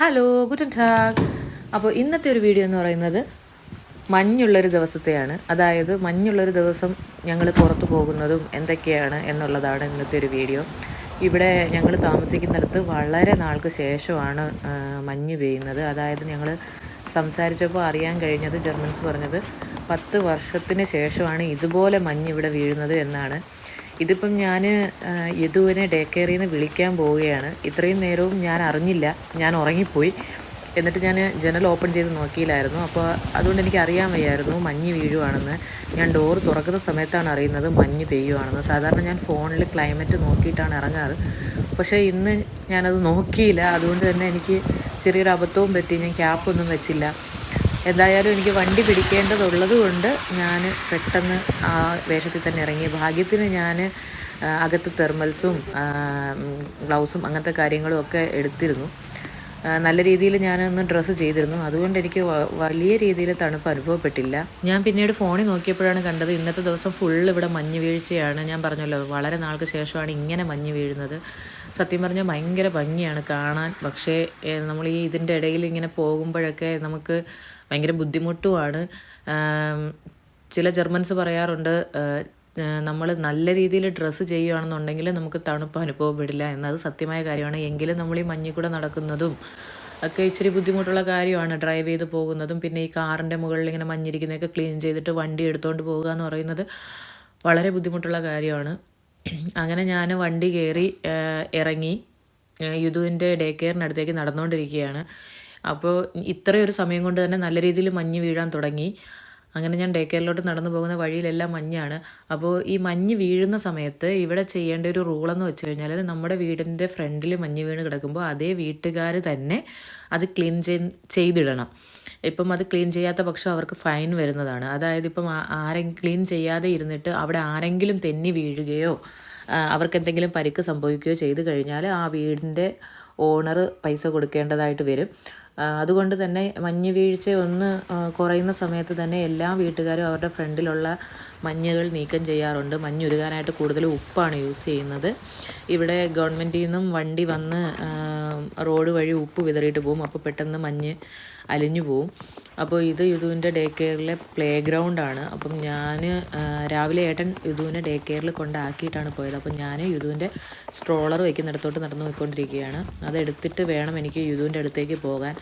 Hello ഗുഡൻ tag അപ്പോൾ ഇന്നത്തെ ഒരു വീഡിയോ എന്ന് പറയുന്നത് മഞ്ഞുള്ളൊരു ദിവസത്തെയാണ്. അതായത് മഞ്ഞുള്ളൊരു ദിവസം ഞങ്ങൾ പുറത്തു പോകുന്നതും എന്തൊക്കെയാണ് എന്നുള്ളതാണ് ഇന്നത്തെ ഒരു വീഡിയോ ഇവിടെ ഞങ്ങൾ താമസിക്കുന്നിടത്ത് വളരെ നാൾക്ക് ശേഷമാണ് മഞ്ഞ് പെയ്യുന്നത്. അതായത് ഞങ്ങൾ സംസാരിച്ചപ്പോൾ അറിയാൻ കഴിഞ്ഞത് ജർമ്മൻസ് പറഞ്ഞത് പത്ത് വർഷത്തിന് ശേഷമാണ് ഇതുപോലെ മഞ്ഞ് ഇവിടെ വീഴുന്നത് എന്നാണ്. ഇതിപ്പം ഞാൻ യദുവിനെ ഡേ കെയറിൽ നിന്ന് വിളിക്കാൻ പോവുകയാണ്. ഇത്രയും നേരവും ഞാൻ അറിഞ്ഞില്ല. ഞാൻ ഉറങ്ങിപ്പോയി. എന്നിട്ട് ഞാൻ ജനൽ ഓപ്പൺ ചെയ്ത് നോക്കിയില്ലായിരുന്നു. അപ്പോൾ അതുകൊണ്ട് എനിക്ക് അറിയാൻ വയ്യായിരുന്നു. മഞ്ഞ് വീഴുവാണെന്ന്. ഞാൻ ഡോർ തുറക്കുന്ന സമയത്താണ് അറിയുന്നത് മഞ്ഞ് പെയ്യുവാണെന്ന്. സാധാരണ ഞാൻ ഫോണിൽ ക്ലൈമറ്റ് നോക്കിയിട്ടാണ് ഇറങ്ങാറ്. പക്ഷേ ഇന്ന് ഞാനത് നോക്കിയില്ല. അതുകൊണ്ട് തന്നെ എനിക്ക് ചെറിയൊരു അബദ്ധവും പറ്റി. ഞാൻ ക്യാപ്പൊന്നും വെച്ചില്ല. എന്തായാലും എനിക്ക് വണ്ടി പിടിക്കേണ്ടതുള്ളത് കൊണ്ട് ഞാൻ പെട്ടെന്ന് ആ വേഷത്തിൽ തന്നെ ഇറങ്ങി. ഭാഗ്യത്തിന് ഞാൻ അകത്ത് തെർമൽസും ഗ്ലൗസും അങ്ങനത്തെ കാര്യങ്ങളും ഒക്കെ എടുത്തിരുന്നു. നല്ല രീതിയിൽ ഞാനൊന്ന് ഡ്രസ്സ് ചെയ്തിരുന്നു. അതുകൊണ്ട് എനിക്ക് വലിയ രീതിയിൽ തണുപ്പ് അനുഭവപ്പെട്ടില്ല. ഞാൻ പിന്നീട് ഫോണിൽ നോക്കിയപ്പോഴാണ് കണ്ടത് ഇന്നത്തെ ദിവസം ഫുള്ള് ഇവിടെ മഞ്ഞ് വീഴ്ചയാണ്. ഞാൻ പറഞ്ഞല്ലോ വളരെ നാൾക്ക് ശേഷമാണ് ഇങ്ങനെ മഞ്ഞ് വീഴുന്നത്. സത്യം പറഞ്ഞാൽ ഭയങ്കര ഭംഗിയാണ് കാണാൻ. പക്ഷേ നമ്മൾ ഈ ഇതിന്റെ ഇടയിൽ ഇങ്ങനെ പോകുമ്പോഴൊക്കെ നമുക്ക് ഭയങ്കര ബുദ്ധിമുട്ടുമാണ്. ചില ജർമ്മൻസ് പറയാറുണ്ട് നമ്മൾ നല്ല രീതിയിൽ ഡ്രസ്സ് ചെയ്യുകയാണെന്നുണ്ടെങ്കിൽ നമുക്ക് തണുപ്പ് അനുഭവപ്പെടില്ല എന്നത് സത്യമായ കാര്യമാണ്. എങ്കിലും നമ്മൾ ഈ മഞ്ഞിൽ കൂടെ നടക്കുന്നതും ഒക്കെ ഇച്ചിരി ബുദ്ധിമുട്ടുള്ള കാര്യമാണ്. ഡ്രൈവ് ചെയ്ത് പോകുന്നതും പിന്നെ ഈ കാറിന്റെ മുകളിൽ ഇങ്ങനെ മഞ്ഞിരിക്കുന്നതൊക്കെ ക്ലീൻ ചെയ്തിട്ട് വണ്ടി എടുത്തുകൊണ്ട് പോകുക എന്ന് പറയുന്നത് വളരെ ബുദ്ധിമുട്ടുള്ള കാര്യമാണ്. അങ്ങനെ ഞാൻ വണ്ടി കയറി ഇറങ്ങി യുദുവിന്റെ ഡേ കെയറിനടുത്തേക്ക് നടന്നുകൊണ്ടിരിക്കുകയാണ് അപ്പോൾ ഇത്രയൊരു സമയം കൊണ്ട് തന്നെ നല്ല രീതിയിൽ മഞ്ഞ് വീഴാൻ തുടങ്ങി. അങ്ങനെ ഞാൻ ഡേ കെയറിലോട്ട് നടന്നു പോകുന്ന വഴിയിലെല്ലാം മഞ്ഞാണ്. അപ്പോൾ ഈ മഞ്ഞ് വീഴുന്ന സമയത്ത് ഇവിടെ ചെയ്യേണ്ട ഒരു റൂളെന്ന് വെച്ച് കഴിഞ്ഞാൽ നമ്മുടെ വീടിന്റെ ഫ്രണ്ടിൽ മഞ്ഞ് വീണ് കിടക്കുമ്പോൾ അതേ വീട്ടുകാർ തന്നെ അത് ക്ലീൻ ചെയ്തിടണം. ഇപ്പം അത് ക്ലീൻ ചെയ്യാത്ത പക്ഷം അവർക്ക് ഫൈൻ വരുന്നതാണ്. അതായത് ഇപ്പം ആരെ ആരെങ്കിലും ക്ലീൻ ചെയ്യാതെ ഇരുന്നിട്ട് അവിടെ ആരെങ്കിലും തെന്നി വീഴുകയോ അവർക്ക് എന്തെങ്കിലും പരിക്ക് സംഭവിക്കുകയോ ചെയ്തു കഴിഞ്ഞാൽ ആ വീടിന്റെ ഓണർ പൈസ കൊടുക്കേണ്ടതായിട്ട് വരും. അതുകൊണ്ട് തന്നെ മഞ്ഞ് വീഴ്ച ഒന്ന് കുറയുന്ന സമയത്ത് തന്നെ എല്ലാ വീട്ടുകാരും അവരുടെ ഫ്രണ്ടിലുള്ള മഞ്ഞുകൾ നീക്കം ചെയ്യാറുണ്ട്. മഞ്ഞ് ഉരുകാനായിട്ട് കൂടുതൽ ഉപ്പാണ് യൂസ് ചെയ്യുന്നത്. ഇവിടെ ഗവൺമെന്റിൽ നിന്നും വണ്ടി വന്ന് റോഡ് വഴി ഉപ്പ് വിതറിയിട്ട് പോകും. അപ്പോൾ പെട്ടെന്ന് മഞ്ഞ് അലിഞ്ഞു പോവും. അപ്പോൾ ഇത് യുദുവിന്റെ ഡേ കെയറിലെ പ്ലേ ആണ്. അപ്പം ഞാൻ രാവിലെ ഏട്ടൻ യുദുവിനെ ഡേ കെയറിൽ കൊണ്ടാക്കിയിട്ടാണ് പോയത്. അപ്പം ഞാൻ യുദുവിന്റെ സ്ട്രോളർ വയ്ക്കുന്നിടത്തോട്ട് നടന്നു പോയിക്കൊണ്ടിരിക്കുകയാണ്. അതെടുത്തിട്ട് വേണം എനിക്ക് യുദുവിന്റെ അടുത്തേക്ക് പോകാൻ.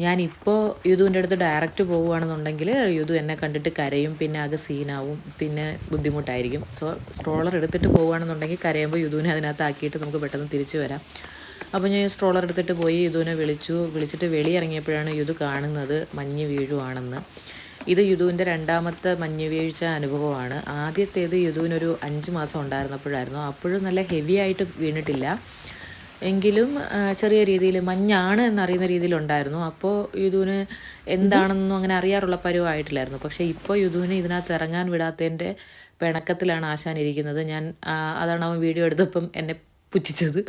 ഞാനിപ്പോൾ യുദുവിന്റെ അടുത്ത് ഡയറക്റ്റ് പോവുകയാണെന്നുണ്ടെങ്കിൽ യുദു എന്നെ കണ്ടിട്ട് കരയും. പിന്നെ ആകെ സീനാവും. പിന്നെ ബുദ്ധിമുട്ടായിരിക്കും. സോ സ്ട്രോളർ എടുത്തിട്ട് പോവുകയാണെന്നുണ്ടെങ്കിൽ കരയുമ്പോൾ യുദുവിനെ അതിനകത്ത് ആക്കിയിട്ട് നമുക്ക് പെട്ടെന്ന് തിരിച്ചു വരാം. അപ്പോൾ ഞാൻ സ്ട്രോളർ എടുത്തിട്ട് പോയി യുദുവിനെ വിളിച്ചു. വിളിച്ചിട്ട് വെളിയിറങ്ങിയപ്പോഴാണ് യുദു കാണുന്നത് മഞ്ഞ് വീഴുവാണെന്ന്. ഇത് യുദുവിന്റെ രണ്ടാമത്തെ മഞ്ഞ് വീഴ്ച അനുഭവമാണ്. ആദ്യത്തേത് യുദുവിനൊരു അഞ്ച് മാസം ഉണ്ടായിരുന്നപ്പോഴായിരുന്നു. അപ്പോഴും നല്ല ഹെവി ആയിട്ട് വീണിട്ടില്ല. എങ്കിലും ചെറിയ രീതിയിൽ മഞ്ഞാണ് എന്നറിയുന്ന രീതിയിലുണ്ടായിരുന്നു അപ്പോൾ യുദുവിന് എന്താണെന്നൊന്നും അങ്ങനെ അറിയാറുള്ള പരുവായിട്ടില്ലായിരുന്നു പക്ഷേ ഇപ്പോൾ യുദുവിനെ ഇതിനകത്ത് ഇറങ്ങാൻ വിടാത്തതിന്റെ പിണക്കത്തിലാണ് ആശാൻ ഇരിക്കുന്നത്. ഞാൻ അതാണ് അവൻ വീഡിയോ എടുത്തപ്പം എന്നെ പുച്ഛിച്ചത്.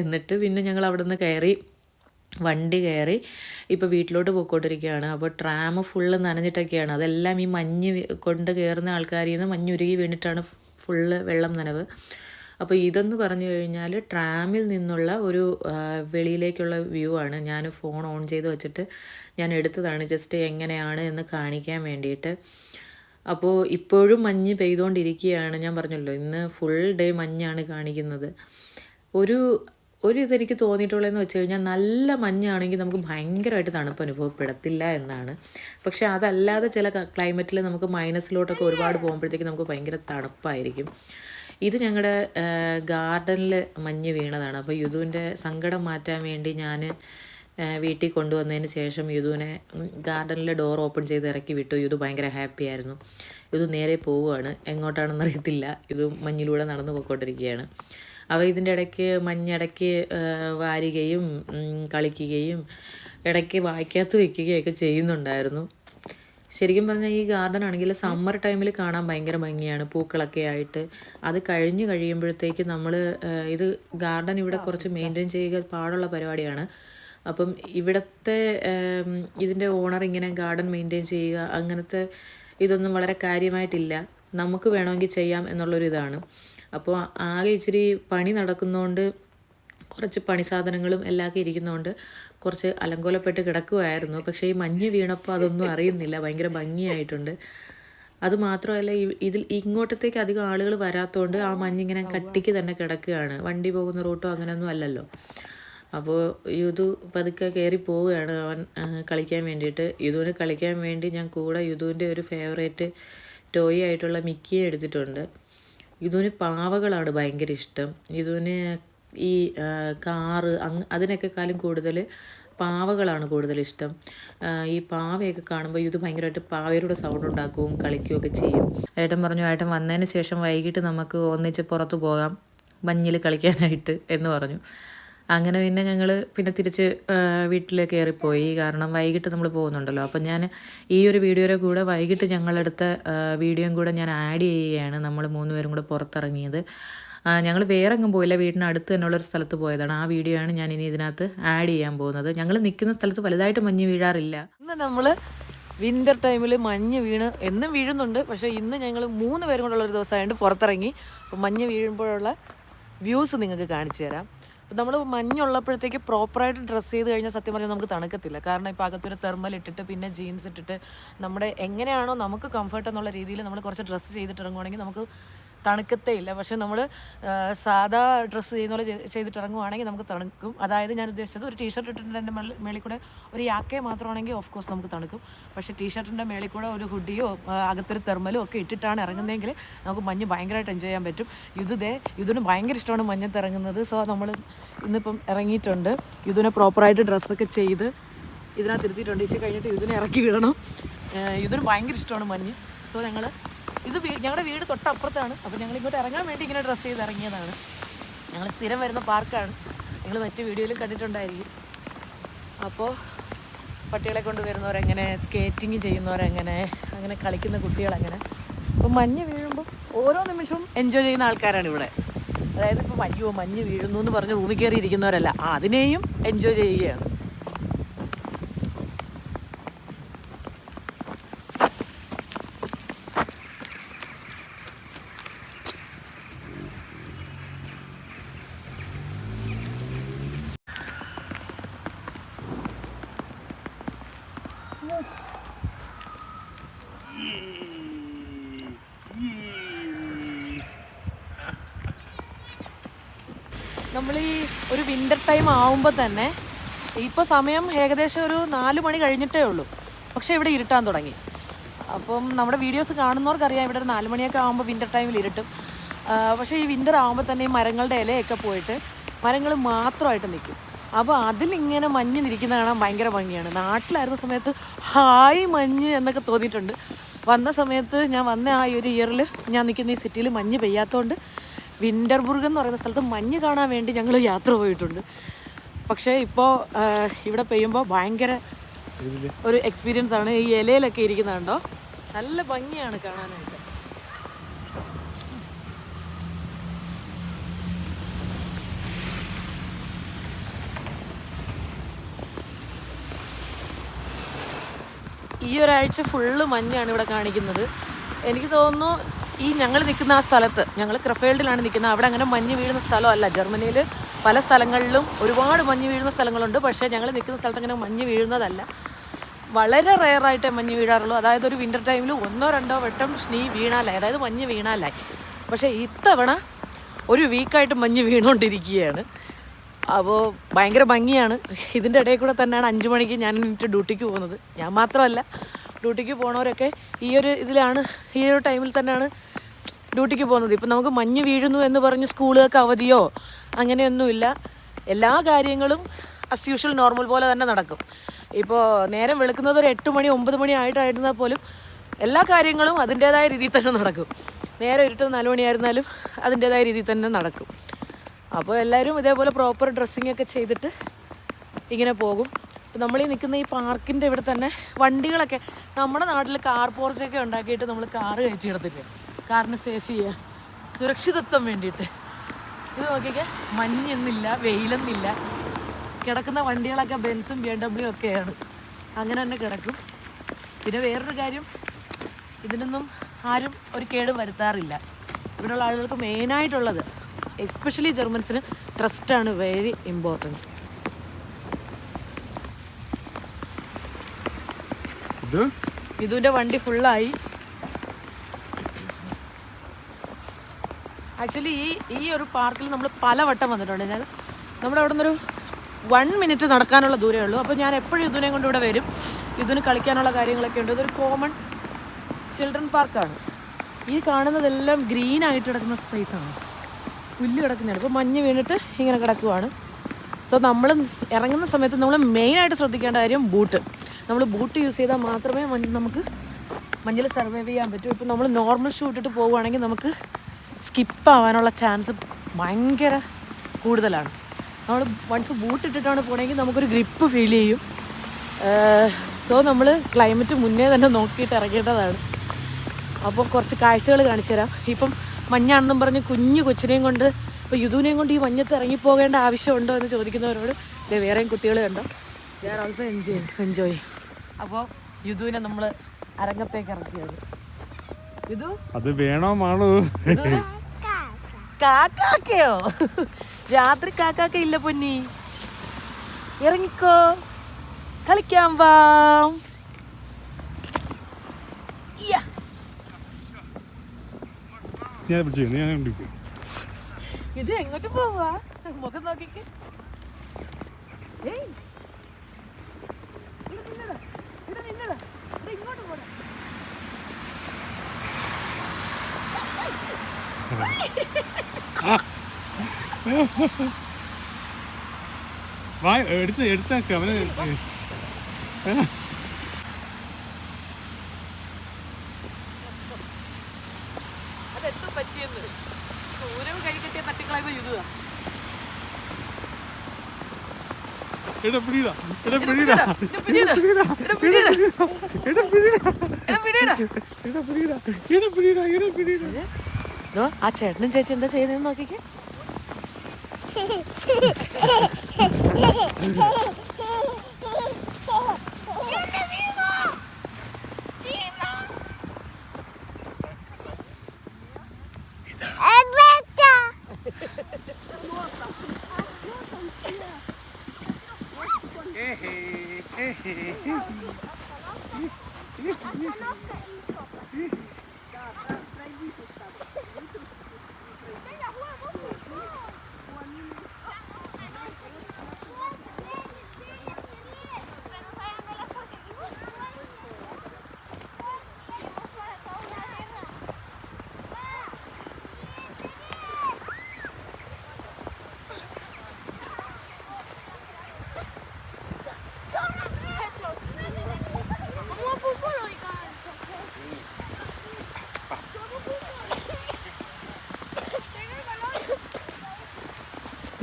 എന്നിട്ട് പിന്നെ ഞങ്ങൾ അവിടെ നിന്ന് കയറി വണ്ടി കയറി ഇപ്പോൾ വീട്ടിലോട്ട് പോയിക്കൊണ്ടിരിക്കുകയാണ്. അപ്പോൾ ട്രാം ഫുള്ള് നനഞ്ഞിട്ടൊക്കെയാണ്. അതെല്ലാം ഈ മഞ്ഞ് കൊണ്ട് കയറുന്ന ആൾക്കാരിൽ നിന്ന് മഞ്ഞുരുകി വീണിട്ടാണ് ഫുള്ള് വെള്ളം നനവ്. അപ്പോൾ ഇതെന്ന് പറഞ്ഞു കഴിഞ്ഞാൽ ട്രാമിൽ നിന്നുള്ള ഒരു വെളിയിലേക്കുള്ള വ്യൂ ആണ്. ഞാൻ ഫോൺ ഓൺ ചെയ്ത് വെച്ചിട്ട് ഞാൻ എടുത്തതാണ്. ജസ്റ്റ് എങ്ങനെയാണ് എന്ന് കാണിക്കാൻ വേണ്ടിയിട്ട്. അപ്പോൾ ഇപ്പോഴും മഞ്ഞ് പെയ്തുകൊണ്ടിരിക്കുകയാണ് ഞാൻ പറഞ്ഞല്ലോ ഇന്ന് ഫുൾ ഡേ മഞ്ഞാണ് കാണിക്കുന്നത്. ഒരു ഒരു ഇതെനിക്ക് തോന്നിയിട്ടുള്ളതെന്ന് വെച്ച് കഴിഞ്ഞാൽ നല്ല മഞ്ഞാണെങ്കിൽ നമുക്ക് ഭയങ്കരമായിട്ട് തണുപ്പ് അനുഭവപ്പെടത്തില്ല എന്നാണ്. പക്ഷേ അതല്ലാതെ ചില ക്ലൈമറ്റിൽ നമുക്ക് മൈനസിലോട്ടൊക്കെ ഒരുപാട് പോകുമ്പോഴത്തേക്ക് നമുക്ക് ഭയങ്കര തണുപ്പായിരിക്കും. ഇത് ഞങ്ങളുടെ ഗാർഡനിൽ മഞ്ഞ് വീണതാണ്. അപ്പോൾ യുദുവിന്റെ സങ്കടം മാറ്റാൻ വേണ്ടി ഞാൻ വീട്ടിൽ കൊണ്ടുവന്നതിന് ശേഷം യുദുവിനെ ഗാർഡനിലെ ഡോർ ഓപ്പൺ ചെയ്ത് ഇറക്കി വിട്ടു. യുദു ഭയങ്കര ഹാപ്പി ആയിരുന്നു. യുദു നേരെ പോവുകയാണ്. എങ്ങോട്ടാണെന്ന് അറിയത്തില്ല യുദു മഞ്ഞിലൂടെ നടന്നു പോയിക്കൊണ്ടിരിക്കുകയാണ്. അവ ഇതിന്റെ ഇടയ്ക്ക് മഞ്ഞിടയ്ക്ക് വാരുകയും കളിക്കുകയും ഇടയ്ക്ക് വായിക്കാത്ത വയ്ക്കുകയൊക്കെ ചെയ്യുന്നുണ്ടായിരുന്നു. ശരിക്കും പറഞ്ഞാൽ ഈ ഗാർഡൻ ആണെങ്കിൽ സമ്മർ ടൈമിൽ കാണാൻ ഭയങ്കര ഭംഗിയാണ് പൂക്കളൊക്കെ ആയിട്ട്. അത് കഴിഞ്ഞു കഴിയുമ്പോഴത്തേക്ക് നമ്മൾ ഇത് ഗാർഡൻ ഇവിടെ കുറച്ച് മെയിന്റെയിൻ ചെയ്യുക പാടുള്ള പരിപാടിയാണ്. അപ്പം ഇവിടുത്തെ ഇതിന്റെ ഓണർ ഇങ്ങനെ ഗാർഡൻ മെയിന്റെയിൻ ചെയ്യുക അങ്ങനത്തെ ഇതൊന്നും വളരെ കാര്യമായിട്ടില്ല. നമുക്ക് വേണമെങ്കിൽ ചെയ്യാം എന്നുള്ളൊരു ഇതാണ് അപ്പോൾ ആകെ ഇച്ചിരി പണി നടക്കുന്നതുകൊണ്ട് കുറച്ച് പണി സാധനങ്ങളും എല്ലാമൊക്കെ ഇരിക്കുന്നതുകൊണ്ട് കുറച്ച് അലങ്കോലപ്പെട്ട് കിടക്കുമായിരുന്നു പക്ഷേ ഈ മഞ്ഞ് വീണപ്പോൾ അതൊന്നും അറിയുന്നില്ല. ഭയങ്കര ഭംഗിയായിട്ടുണ്ട്. അതുമാത്രമല്ല ഇതിൽ ഇങ്ങോട്ടത്തേക്ക് അധികം ആളുകൾ വരാത്തതുകൊണ്ട് ആ മഞ്ഞിങ്ങനെ കട്ടിക്ക് തന്നെ കിടക്കുകയാണ്. വണ്ടി പോകുന്ന റൂട്ടോ അങ്ങനെയൊന്നും അല്ലല്ലോ. അപ്പോൾ യുദു പതുക്കെ കയറി പോവുകയാണ്. അവൻ കളിക്കാൻ വേണ്ടിയിട്ട്. യുദുവിന് കളിക്കാൻ വേണ്ടി ഞാൻ കൂടെ യുദുവിന്റെ ഒരു ഫേവറേറ്റ് ടോയ് ആയിട്ടുള്ള മിക്കിയെ എടുത്തിട്ടുണ്ട്. യുദുവിന് പാവകളാണ് ഭയങ്കര ഇഷ്ടം. ഇതുവിന് ഈ കാറ് അങ്ങ് അതിനൊക്കെക്കാളും കൂടുതൽ പാവകളാണ് കൂടുതൽ ഇഷ്ടം. ഈ പാവയൊക്കെ കാണുമ്പോൾ ഇത് ഭയങ്കരമായിട്ട് പാവയുടെ സൗണ്ട് ഉണ്ടാക്കുകയും കളിക്കുകയൊക്കെ ചെയ്യും. ഏട്ടൻ പറഞ്ഞു ഏട്ടൻ വന്നതിന് ശേഷം വൈകിട്ട് നമുക്ക് ഒന്നിച്ച് പുറത്ത് പോകാം മഞ്ഞിൽ കളിക്കാനായിട്ട് എന്ന് പറഞ്ഞു. അങ്ങനെ പിന്നെ ഞങ്ങൾ പിന്നെ തിരിച്ച് വീട്ടിൽ കയറിപ്പോയി കാരണം വൈകിട്ട് നമ്മൾ പോകുന്നുണ്ടല്ലോ. അപ്പം ഞാൻ ഈ ഒരു വീഡിയോയുടെ കൂടെ വൈകിട്ട് ഞങ്ങളെടുത്ത വീഡിയോയും കൂടെ ഞാൻ ആഡ് ചെയ്യുകയാണ്. നമ്മൾ മൂന്നുപേരും കൂടെ പുറത്തിറങ്ങിയത്. ഞങ്ങൾ വേറെ എങ്ങും പോയില്ല. വീടിനടുത്ത് തന്നെയുള്ളൊരു സ്ഥലത്ത് പോയതാണ്. ആ വീഡിയോ ആണ് ഞാൻ ഇനി ഇതിനകത്ത് ആഡ് ചെയ്യാൻ പോകുന്നത്. ഞങ്ങൾ നിൽക്കുന്ന സ്ഥലത്ത് വലുതായിട്ട് മഞ്ഞ് വീഴാറില്ല. ഇന്ന് നമ്മൾ വിന്റർ ടൈമിൽ മഞ്ഞ് വീണ് എന്നും വീഴുന്നുണ്ട്. പക്ഷേ ഇന്ന് ഞങ്ങൾ മൂന്ന് പേരും കൂടെ ഉള്ള ഒരു ദിവസമായതുകൊണ്ട് പുറത്തിറങ്ങി. അപ്പോൾ മഞ്ഞ് വീഴുമ്പോഴുള്ള വ്യൂസ് നിങ്ങൾക്ക് കാണിച്ചു തരാം. നമ്മൾ മഞ്ഞുള്ളപ്പോഴത്തേക്ക് പ്രോപ്പറായിട്ട് ഡ്രസ്സ് ചെയ്ത് കഴിഞ്ഞാൽ സത്യം പറഞ്ഞാൽ നമുക്ക് തണുക്കത്തില്ല. കാരണം ഇപ്പോൾ അകത്തൊരു തെർമൽ ഇട്ടിട്ട് പിന്നെ ജീൻസ് ഇട്ടിട്ട് നമ്മുടെ എങ്ങനെയാണോ നമുക്ക് കംഫർട്ട് എന്നുള്ള രീതിയിൽ നമ്മൾ കുറച്ച് ഡ്രസ്സ് ചെയ്തിട്ട് ഇറങ്ങുവാണെങ്കിൽ നമുക്ക് തണുക്കത്തേ ഇല്ല. പക്ഷേ നമ്മൾ സാധാ ഡ്രസ്സ് ചെയ്യുന്ന പോലെ ചെയ്തിട്ട് ഇറങ്ങുവാണെങ്കിൽ നമുക്ക് തണുക്കും. അതായത് ഞാൻ ഉദ്ദേശിച്ചത് ഒരു ടീഷർട്ട് ഇട്ടിട്ട് എന്റെ മേളിൽ കൂടെ ഒരു യാക്കയെ മാത്രമാണെങ്കിൽ ഓഫ് കോഴ്സ് നമുക്ക് തണുക്കും. പക്ഷേ ടീഷർട്ടിന്റെ മേളിൽ കൂടെ ഒരു ഹുഡിയോ അകത്തൊരു തെർമലോ ഒക്കെ ഇട്ടിട്ടാണ് ഇറങ്ങുന്നതെങ്കിൽ നമുക്ക് മഞ്ഞ് ഭയങ്കരമായിട്ട് എൻജോയ് ചെയ്യാൻ പറ്റും. യുദ്ധേ യുദ്ധന് ഭയങ്കര ഇഷ്ടമാണ് മഞ്ഞത്ത് ഇറങ്ങുന്നത് സോ നമ്മൾ ഇന്നിപ്പം ഇറങ്ങിയിട്ടുണ്ട്. യുദ്ധനെ പ്രോപ്പറായിട്ട് ഡ്രസ്സൊക്കെ ചെയ്ത് ഇതിനകത്ത് ഇരുത്തിയിട്ടുണ്ട്. ഇച്ചിരി കഴിഞ്ഞിട്ട് ഇതിനെ ഇറക്കി വിടണം. ഇതിന് ഭയങ്കര ഇഷ്ടമാണ് മഞ്ഞ്. സോ ഞങ്ങൾ ഇത് ഞങ്ങളുടെ വീട് തൊട്ടപ്പുറത്താണ്. അപ്പോൾ ഞങ്ങൾ ഇങ്ങോട്ട് ഇറങ്ങാൻ വേണ്ടി ഇങ്ങനെ ഡ്രസ്സ് ചെയ്ത് ഇറങ്ങിയതാണ്. ഞങ്ങൾ സ്ഥിരം വരുന്ന പാർക്കാണ്. നിങ്ങൾ മറ്റ് വീഡിയോയിലും കണ്ടിട്ടുണ്ടായിരിക്കും. അപ്പോൾ പട്ടികളെ കൊണ്ട് വരുന്നവരെങ്ങനെ സ്കേറ്റിംഗ് ചെയ്യുന്നവരെങ്ങനെ അങ്ങനെ കളിക്കുന്ന കുട്ടികളെങ്ങനെ. അപ്പോൾ മഞ്ഞ് വീഴുമ്പോൾ ഓരോ നിമിഷവും എൻജോയ് ചെയ്യുന്ന ആൾക്കാരാണ് ഇവിടെ. അതായത് ഇപ്പോൾ അയ്യോ മഞ്ഞ് വീഴുന്നു എന്ന് പറഞ്ഞ് റൂമിൽ കയറി ഇരിക്കുന്നവരല്ല അതിനെയും എൻജോയ് ചെയ്യുകയാണ്. നമ്മൾ ഈ ഒരു വിന്റർ ടൈം ആവുമ്പോൾ തന്നെ ഇപ്പോൾ സമയം ഏകദേശം ഒരു നാല് മണി കഴിഞ്ഞിട്ടേ ഉള്ളൂ. പക്ഷേ ഇവിടെ ഇരുട്ടാൻ തുടങ്ങി. അപ്പം നമ്മുടെ വീഡിയോസ് കാണുന്നവർക്കറിയാം ഇവിടെ ഒരു നാല് മണിയൊക്കെ ആകുമ്പോൾ വിന്റർ ടൈമിൽ ഇരുട്ടും. പക്ഷേ ഈ വിന്റർ ആകുമ്പോൾ തന്നെ ഈ മരങ്ങളുടെ ഇലയൊക്കെ പോയിട്ട് മരങ്ങൾ മാത്രമായിട്ട് നിൽക്കും. അപ്പോൾ അതിലിങ്ങനെ മഞ്ഞ് നിൽക്കുന്ന കാണാൻ ഭയങ്കര ഭംഗിയാണ്. നാട്ടിലായിരുന്ന സമയത്ത് ഹായ് മഞ്ഞ് എന്നൊക്കെ തോന്നിയിട്ടുണ്ട്. വന്ന സമയത്ത് ഞാൻ വന്ന ആ ഒരു ഇയറിൽ ഞാൻ നിൽക്കുന്ന ഈ സിറ്റിയിൽ മഞ്ഞ് പെയ്യാത്തതുകൊണ്ട് വിന്റർബുർഗ് എന്ന് പറയുന്ന സ്ഥലത്ത് മഞ്ഞ് കാണാൻ വേണ്ടി ഞങ്ങൾ യാത്ര പോയിട്ടുണ്ട്. പക്ഷേ ഇപ്പോൾ ഇവിടെ പെയ്യുമ്പോൾ ഭയങ്കര ഒരു എക്സ്പീരിയൻസ് ആണ്. ഈ ഇലയിലൊക്കെ ഇരിക്കുന്നുണ്ടോ നല്ല ഭംഗിയാണ് കാണാനായിട്ട്. ഈ ഒരാഴ്ച ഫുള്ള് മഞ്ഞാണ് ഇവിടെ കാണിക്കുന്നത്. എനിക്ക് തോന്നുന്നു ഈ ഞങ്ങൾ നിൽക്കുന്ന ആ സ്ഥലത്ത് ഞങ്ങൾ ക്രഫേൽഡിലാണ് നിൽക്കുന്നത്. അവിടെ അങ്ങനെ മഞ്ഞ് വീഴുന്ന സ്ഥലമല്ല. ജർമ്മനിയിൽ പല സ്ഥലങ്ങളിലും ഒരുപാട് മഞ്ഞ് വീഴുന്ന സ്ഥലങ്ങളുണ്ട്. പക്ഷേ ഞങ്ങൾ നിൽക്കുന്ന സ്ഥലത്ത് അങ്ങനെ മഞ്ഞ് വീഴുന്നതല്ല. വളരെ റെയറായിട്ടേ മഞ്ഞ് വീഴാറുള്ളൂ. അതായത് ഒരു വിന്റർ ടൈമിൽ ഒന്നോ രണ്ടോ വട്ടം സ്നീ വീണാലായി. അതായത് മഞ്ഞ് വീണാലായി. പക്ഷേ ഇത്തവണ ഒരു വീക്കായിട്ട് മഞ്ഞ് വീണുകൊണ്ടിരിക്കുകയാണ് അപ്പോൾ ഭയങ്കര ഭംഗിയാണ്. ഇതിന്റെ ഇടയിൽ കൂടെ തന്നെയാണ് അഞ്ച് മണിക്ക് ഞാൻ ഡ്യൂട്ടിക്ക് പോകുന്നത്. ഞാൻ മാത്രമല്ല. ഡ്യൂട്ടിക്ക് പോണവരൊക്കെ ഈ ഒരു ഇതിലാണ് ഈ ഒരു ടൈമിൽ തന്നെയാണ് ഡ്യൂട്ടിക്ക് പോകുന്നത്. ഇപ്പം നമുക്ക് മഞ്ഞ് വീഴുന്നു എന്ന് പറഞ്ഞ് സ്കൂളുകൾക്ക് അവധിയോ അങ്ങനെയൊന്നുമില്ല. എല്ലാ കാര്യങ്ങളും അസ് യൂഷ്വൽ നോർമൽ പോലെ തന്നെ നടക്കും. ഇപ്പോൾ നേരം വെളുക്കുന്നത് ഒരു എട്ട് മണി ഒമ്പത് മണി ആയിട്ടായിരുന്നാൽ പോലും എല്ലാ കാര്യങ്ങളും അതിന്റേതായ രീതിയിൽ തന്നെ നടക്കും. നേരെ ഇരുട്ട് നാല് മണിയായിരുന്നാലും അതിന്റേതായ രീതിയിൽ തന്നെ നടക്കും. അപ്പോൾ എല്ലാവരും ഇതേപോലെ പ്രോപ്പർ ഡ്രസ്സിങ് ഒക്കെ ചെയ്തിട്ട് ഇങ്ങനെ പോകും. അപ്പോൾ നമ്മൾ ഈ നിൽക്കുന്ന ഈ പാർക്കിന്റെ ഇവിടെ തന്നെ വണ്ടികളൊക്കെ നമ്മുടെ നാട്ടിൽ കാർ പോർച്ചൊക്കെ ഉണ്ടാക്കിയിട്ട് നമ്മൾ കാറ് കയറ്റി ഇടത്തില്ലേ? കാറിന് സേഫ് ചെയ്യുക സുരക്ഷിതത്വം വേണ്ടിയിട്ട്. ഇത് നോക്കിക്കേ മഞ്ഞെന്നില്ല വെയിലെന്നില്ല. കിടക്കുന്ന വണ്ടികളൊക്കെ ബെൻസും ബി എം ഡബ്ല്യു ഒക്കെയാണ്. അങ്ങനെ തന്നെ കിടക്കും. പിന്നെ വേറൊരു കാര്യം ഇതിനൊന്നും ആരും ഒരു കേട് വരുത്താറില്ല. ഇവിടെയുള്ള ആളുകൾക്ക് മെയിനായിട്ടുള്ളത് എസ്പെഷ്യലി ജർമ്മൻസിന് ട്രസ്റ്റാണ് വെരി ഇമ്പോർട്ടന്റ് ഇത്. വണ്ടി ഫുള്ളായി. ആക്ച്വലി ഈ ഈ ഒരു പാർക്കിൽ നമ്മൾ പലവട്ടം വന്നിട്ടുണ്ട്. ഞാൻ നമ്മുടെ അവിടെ നിന്നൊരു വൺ മിനിറ്റ് നടക്കാനുള്ള ദൂരമേ ഉള്ളൂ. അപ്പോൾ ഞാൻ എപ്പോഴും ഇതിനെ കൊണ്ട് ഇവിടെ വരും. ഇതിന് കളിക്കാനുള്ള കാര്യങ്ങളൊക്കെ ഉണ്ട്. ഇതൊരു കോമൺ ചിൽഡ്രൻ പാർക്കാണ് ഈ കാണുന്നതെല്ലാം ഗ്രീൻ ആയിട്ട് കിടക്കുന്ന സ്പേസാണ് പുല്ല് കിടക്കുന്നതാണ്. ഇപ്പോൾ മഞ്ഞ് വീണിട്ട് ഇങ്ങനെ കിടക്കുവാണ്. സോ നമ്മൾ ഇറങ്ങുന്ന സമയത്ത് നമ്മൾ മെയിനായിട്ട് ശ്രദ്ധിക്കേണ്ട കാര്യം ബൂട്ട് നമ്മൾ ബൂട്ട് യൂസ് ചെയ്താൽ മാത്രമേ നമുക്ക് മഞ്ഞിൽ സർവൈവ് ചെയ്യാൻ പറ്റൂ. ഇപ്പം നമ്മൾ നോർമൽ ഷൂ ഇട്ടിട്ട് പോവുകയാണെങ്കിൽ നമുക്ക് സ്കിപ്പ് ആവാനുള്ള ചാൻസ് ഭയങ്കര കൂടുതലാണ്. നമ്മൾ വൺസ് ബൂട്ട് ഇട്ടിട്ടാണ് പോകണമെങ്കിൽ നമുക്കൊരു ഗ്രിപ്പ് ഫീൽ ചെയ്യും. സോ നമ്മൾ ക്ലൈമറ്റ് മുന്നേ തന്നെ നോക്കിയിട്ട് ഇറങ്ങേണ്ടതാണ്. അപ്പോൾ കുറച്ച് കാഴ്ചകൾ കാണിച്ചു തരാം. ഇപ്പം മഞ്ഞാണെന്നും പറഞ്ഞ് കുഞ്ഞു കൊച്ചിനെയും കൊണ്ട് ഇപ്പോൾ യുദുവിനെയും കൊണ്ട് ഈ മഞ്ഞത്ത് ഇറങ്ങിപ്പോകേണ്ട ആവശ്യമുണ്ടോ എന്ന് ചോദിക്കുന്നവരോട് വേറെയും കുട്ടികൾ കണ്ടോ? They are also enjoy enjoy അപ്പോൾ യുദുവിനെ നമ്മൾ അരങ്ങത്തേക്ക് ഇറക്കിയത്. യുദു അത് വേണോ മാളു? കാക്കാക്കയോ? രാത്രി കാക്കാക്ക ഇല്ല പൊന്നി. ഇറങ്ങിക്കോ. കളിക്കാൻ വാം. യ്യ. ഞാൻ പിടിച്ചു ഞാൻ പിടിക്കും ഇത് എങ്ങോട്ട് പോവാ? മുഖം നോക്കിക്ക്. ഏയ്. ഇവിടെ നിന്നെടാ. ഇവിടെ നിന്നെടാ. ഇവിടെ ഇങ്ങോട്ട് പോടാ. വാ എടുത്ത് എടുത്തേക്ക് അവന് എടാ പിടിയിടാ എടാ പിടിയിടാ എടാ പിടിയെടാ. എടാ പിടിയെടാ. എടാ പിടിയിടാ എടാ പിടിയെടാ. എടാ പിടിയിടാ എടാ പിടിയിടാ എടാ പിടിയിടാ ദോ, ആ ചേട്ടനും ചേച്ചി എന്താ ചെയ്യുന്നതെന്ന് നോക്കിക്കേ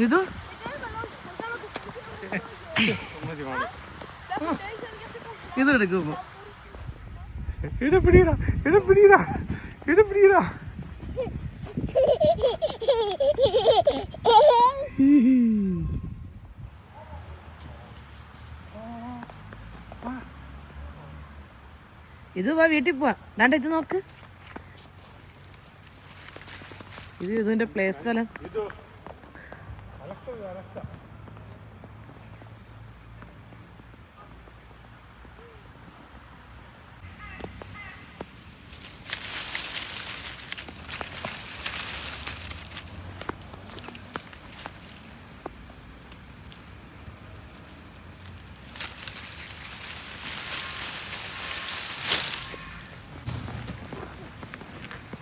ഇത് ഇത് എടുക്കുമ്പോ എടാ പിടിയിടാ എടാ പിടിയിടാ എടാ പിടിയിടാ ഇത് വാ വീട്ടിൽ പോവാ. ദാണ്ട ഇത് നോക്ക്. ഇത് ഇതിന്റെ പ്ലേ സ്ഥലം.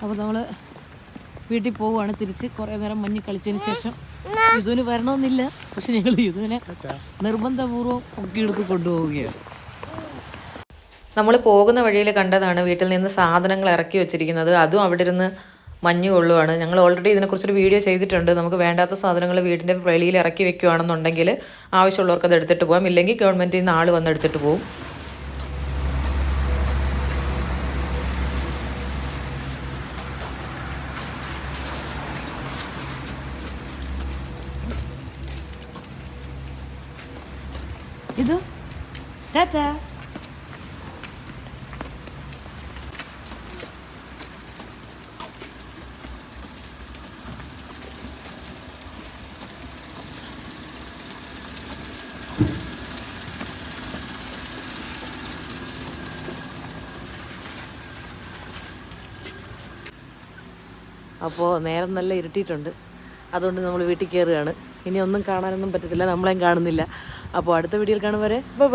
അപ്പോൾ നമ്മൾ വീട്ടിൽ പോവുകയാണ് തിരിച്ച് കുറേ നേരം മഞ്ഞ് കളിച്ചതിന് ശേഷം യുദ്ധുവിന് വരണമെന്നില്ല. പക്ഷെ ഞങ്ങൾ യുദ്ധുവിനെ നിർബന്ധപൂർവം ഒക്കെ എടുത്ത് കൊണ്ടുപോവുകയാണ്. നമ്മൾ പോകുന്ന വഴിയിൽ കണ്ടതാണ് വീട്ടിൽ നിന്ന് സാധനങ്ങൾ ഇറക്കി വെച്ചിരിക്കുന്നത്. അതും അവിടെ ഇരുന്ന് മഞ്ഞ് കൊള്ളുവാണ്. ഞങ്ങൾ ഓൾറെഡി ഇതിനെക്കുറിച്ചൊരു വീഡിയോ ചെയ്തിട്ടുണ്ട്. നമുക്ക് വേണ്ടാത്ത സാധനങ്ങൾ വീടിന്റെ വെളിയിൽ ഇറക്കി വെക്കുകയാണെന്നുണ്ടെങ്കിൽ ആവശ്യമുള്ളവർക്ക് അത് എടുത്തിട്ട് പോകാം. ഇല്ലെങ്കിൽ ഗവൺമെന്റിൽ നിന്ന് ആൾ വന്ന് എടുത്തിട്ട് പോകും ഇത്? ടാറ്റ. അപ്പോൾ നേരം നല്ല ഇരുട്ടിയിട്ടുണ്ട്. അതുകൊണ്ട് നമ്മൾ വീട്ടിൽ കയറുകയാണ് ഇനി ഒന്നും കാണാനൊന്നും പറ്റത്തില്ല. നമ്മളെയും കാണുന്നില്ല. അപ്പോൾ അടുത്ത വീഡിയോയിൽ കാണും വരെ. ബൈ